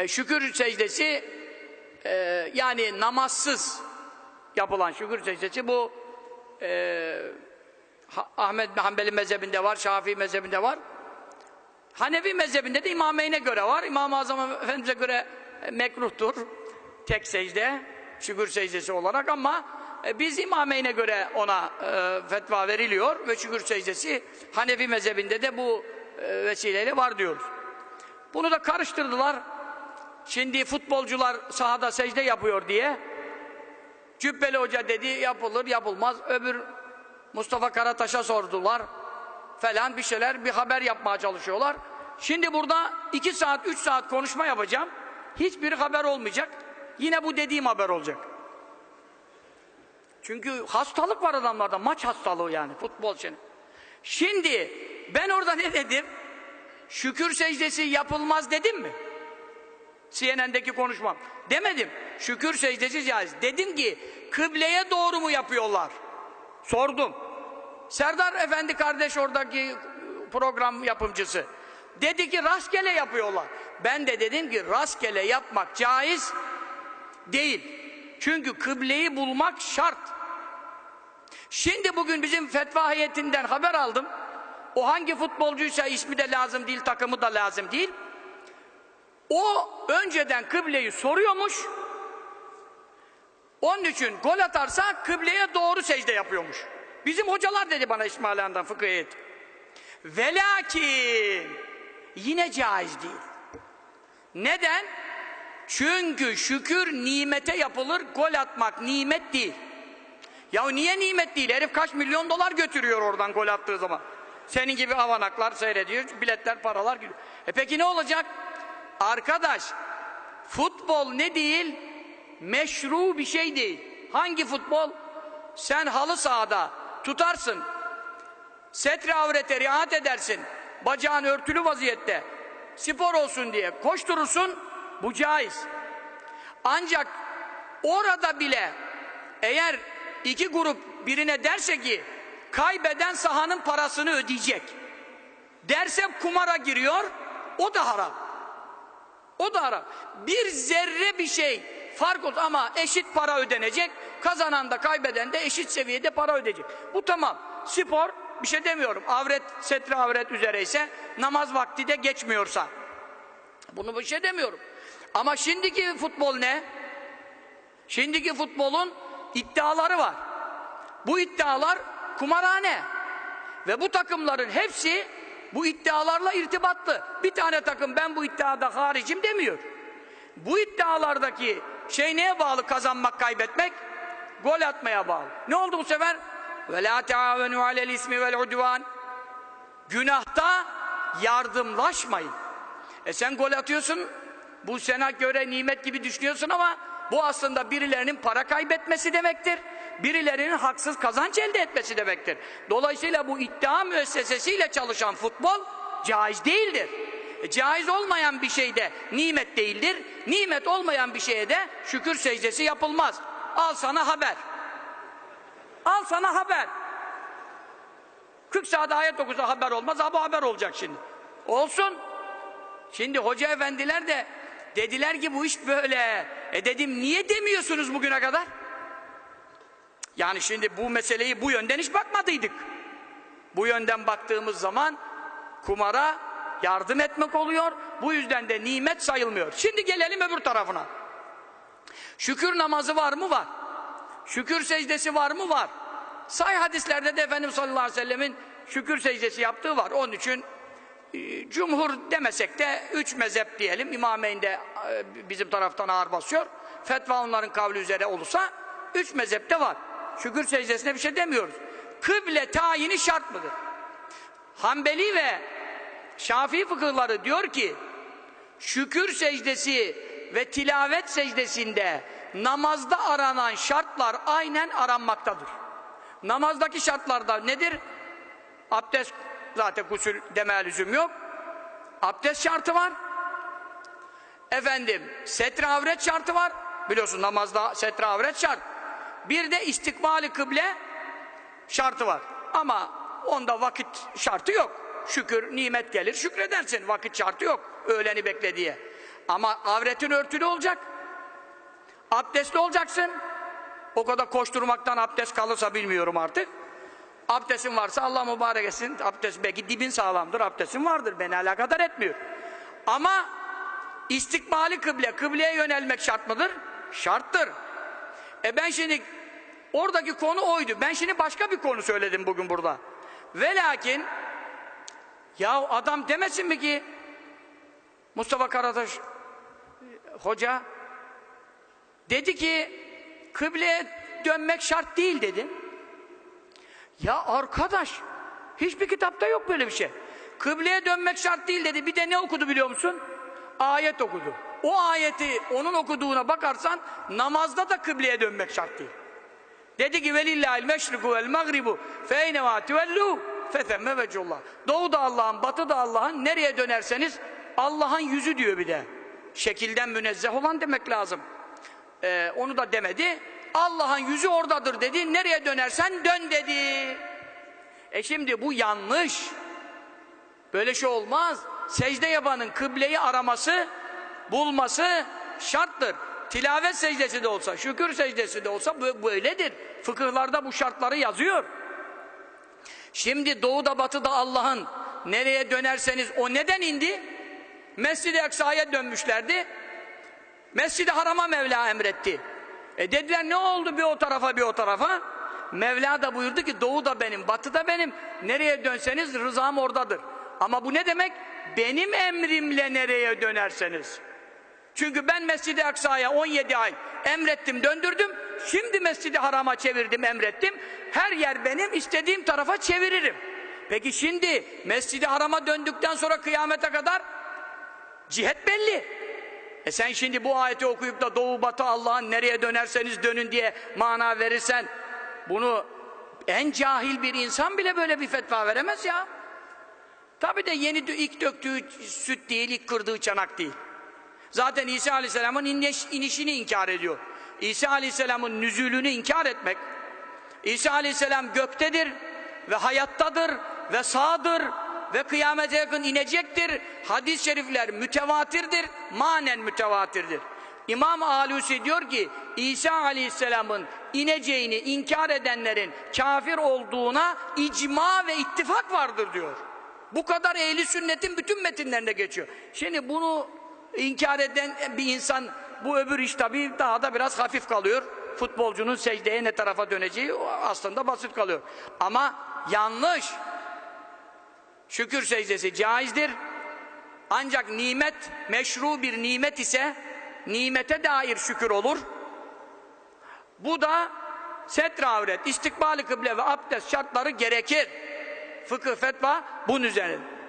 E, şükür secdesi e, yani namazsız yapılan şükür secdesi bu e, Ahmet Hanbeli mezhebinde var, Şafii mezhebinde var. Hanefi mezhebinde de İmameyn'e göre var. İmam-ı Azam Efendimiz'e göre e, mekruhtur. Tek secde, şükür secdesi olarak ama e, biz İmameyn'e göre ona e, fetva veriliyor ve şükür secdesi Hanefi mezhebinde de bu vesileyle var diyoruz. Bunu da karıştırdılar. Şimdi futbolcular sahada secde yapıyor diye Cübbeli Hoca dedi yapılır yapılmaz. Öbür Mustafa Karataş'a sordular falan bir şeyler bir haber yapmaya çalışıyorlar. Şimdi burada iki saat üç saat konuşma yapacağım. Hiçbir haber olmayacak. Yine bu dediğim haber olacak. Çünkü hastalık var adamlarda. Maç hastalığı yani futbol için. Şimdi ben orada ne dedim? Şükür secdesi yapılmaz dedim mi? CNN'deki konuşmam. Demedim. Şükür secdesi caiz. Dedim ki kıbleye doğru mu yapıyorlar? Sordum. Serdar Efendi kardeş oradaki program yapımcısı. Dedi ki rastgele yapıyorlar. Ben de dedim ki rastgele yapmak caiz değil. Çünkü kıbleyi bulmak şart. Şimdi bugün bizim fetva heyetinden haber aldım. O hangi futbolcuysa ismi de lazım değil, takımı da lazım değil. O önceden kıbleyi soruyormuş. Onun için gol atarsa kıbleye doğru secde yapıyormuş. Bizim hocalar dedi bana İsmail Han'dan fıkıh heyeti. Velakin yine caiz değil. Neden? Çünkü şükür nimete yapılır, gol atmak nimet değil. Ya niye nimet değil? Herif kaç milyon dolar götürüyor oradan gol attığı zaman. Senin gibi avanaklar seyrediyor, biletler, paralar gidiyor. E peki ne olacak? Arkadaş, futbol ne değil? Meşru bir şey değil. Hangi futbol? Sen halı sahada tutarsın. Setre avrete riayet edersin. Bacağın örtülü vaziyette. Spor olsun diye koşturursun. Bu caiz. Ancak orada bile eğer iki grup birine derse ki kaybeden sahanın parasını ödeyecek. Derse kumara giriyor. O da haram. O da haram. Bir zerre bir şey fark olsun ama eşit para ödenecek. Kazanan da kaybeden de eşit seviyede para ödeyecek. Bu tamam. Spor bir şey demiyorum. Avret, setre avret üzereyse namaz vakti de geçmiyorsa. Bunu bir şey demiyorum. Ama şimdiki futbol ne? Şimdiki futbolun iddiaları var. Bu iddialar kumarhane. Ve bu takımların hepsi bu iddialarla irtibatlı. Bir tane takım ben bu iddiada haricim demiyor. Bu iddialardaki şey neye bağlı kazanmak, kaybetmek? Gol atmaya bağlı. Ne oldu bu sefer? Ve la taavenu alel ismi vel udvan. Günahta yardımlaşmayın. E sen gol atıyorsun, bu sana göre nimet gibi düşünüyorsun ama bu aslında birilerinin para kaybetmesi demektir. Birilerinin haksız kazanç elde etmesi demektir. Dolayısıyla bu iddia müessesesiyle çalışan futbol caiz değildir. E, caiz olmayan bir şeyde nimet değildir. Nimet olmayan bir şeye de şükür secdesi yapılmaz. Al sana haber. Al sana haber. 40 saat ayet okusa haber olmaz. Ha bu haber olacak şimdi. Olsun. Şimdi hoca efendiler de dediler ki bu iş böyle. E dedim niye demiyorsunuz bugüne kadar? Yani şimdi bu meseleyi bu yönden hiç bakmadıydık. Bu yönden baktığımız zaman kumara yardım etmek oluyor. Bu yüzden de nimet sayılmıyor. Şimdi gelelim öbür tarafına. Şükür namazı var mı? Var. Şükür secdesi var mı? Var. Say hadislerde de Efendimiz sallallahu aleyhi ve sellemin şükür secdesi yaptığı var. Onun için cumhur demesek de üç mezhep diyelim. İmameyn de e, bizim taraftan ağır basıyor. Fetva onların kavli üzere olursa üç mezhepte var. Şükür secdesine bir şey demiyoruz. Kıble tayini şart mıdır? Hanbeli ve Şafii fıkıhları diyor ki şükür secdesi ve tilavet secdesinde namazda aranan şartlar aynen aranmaktadır. Namazdaki şartlarda nedir? Abdest zaten gusül demeye lüzum yok. Abdest şartı var. Efendim setre avret şartı var. Biliyorsun namazda setre avret şart. Bir de istikbali kıble şartı var. Ama onda vakit şartı yok. Şükür, nimet gelir, şükredersin. Vakit şartı yok. Öğleni bekle diye. Ama avretin örtülü olacak. Abdestli olacaksın. O kadar koşturmaktan abdest kalırsa bilmiyorum artık. Abdestin varsa Allah mübarek etsin. Abdest belki dibin sağlamdır. Abdestin vardır. Beni alakadar etmiyor. Ama istikbali kıble, kıbleye yönelmek şart mıdır? Şarttır. E ben şimdi oradaki konu oydu. Ben şimdi başka bir konu söyledim bugün burada. Ve lakin ya adam demesin mi ki Mustafa Karataş hoca dedi ki kıbleye dönmek şart değil dedi. Ya arkadaş hiçbir kitapta yok böyle bir şey. Kıbleye dönmek şart değil dedi. Bir de ne okudu biliyor musun? Ayet okudu. O ayeti onun okuduğuna bakarsan namazda da kıbleye dönmek şart değil. Dedi ki velillahil meşriku vel magribu fe eyne tuvellu fethemme vecullah. Doğu da Allah'ın, batı da Allah'ın. Nereye dönerseniz Allah'ın yüzü diyor bir de. Şekilden münezzeh olan demek lazım. Ee, onu da demedi. Allah'ın yüzü oradadır dedi. Nereye dönersen dön dedi. E şimdi bu yanlış. Böyle şey olmaz. Secde yapanın kıbleyi araması, bulması şarttır. Tilavet secdesi de olsa, şükür secdesi de olsa bö- böyledir. Fıkıhlarda bu şartları yazıyor. Şimdi doğuda batıda Allah'ın nereye dönerseniz o neden indi? Mescid-i Eksa'ya dönmüşlerdi. Mescid-i Haram'a Mevla emretti. E dediler ne oldu bir o tarafa bir o tarafa? Mevla da buyurdu ki doğu da benim, batı da benim. Nereye dönseniz rızam oradadır. Ama bu ne demek? Benim emrimle nereye dönerseniz. Çünkü ben Mescid-i Aksa'ya 17 ay emrettim, döndürdüm. Şimdi Mescid-i Haram'a çevirdim, emrettim. Her yer benim, istediğim tarafa çeviririm. Peki şimdi Mescid-i Haram'a döndükten sonra kıyamete kadar cihet belli. E sen şimdi bu ayeti okuyup da doğu batı Allah'ın nereye dönerseniz dönün diye mana verirsen bunu en cahil bir insan bile böyle bir fetva veremez ya. Tabi de yeni ilk döktüğü süt değil, ilk kırdığı çanak değil. Zaten İsa Aleyhisselam'ın iniş, inişini inkar ediyor. İsa Aleyhisselam'ın nüzulünü inkar etmek. İsa Aleyhisselam göktedir ve hayattadır ve sağdır ve kıyamete yakın inecektir. Hadis-i şerifler mütevatirdir, manen mütevatirdir. İmam Alusi diyor ki İsa Aleyhisselam'ın ineceğini inkar edenlerin kafir olduğuna icma ve ittifak vardır diyor. Bu kadar ehli sünnetin bütün metinlerinde geçiyor. Şimdi bunu inkar eden bir insan bu öbür iş tabii daha da biraz hafif kalıyor. Futbolcunun secdeye ne tarafa döneceği aslında basit kalıyor. Ama yanlış. Şükür secdesi caizdir. Ancak nimet meşru bir nimet ise nimete dair şükür olur. Bu da setre avret, istikbali kıble ve abdest şartları gerekir. Fıkıh fetva bunun üzerine.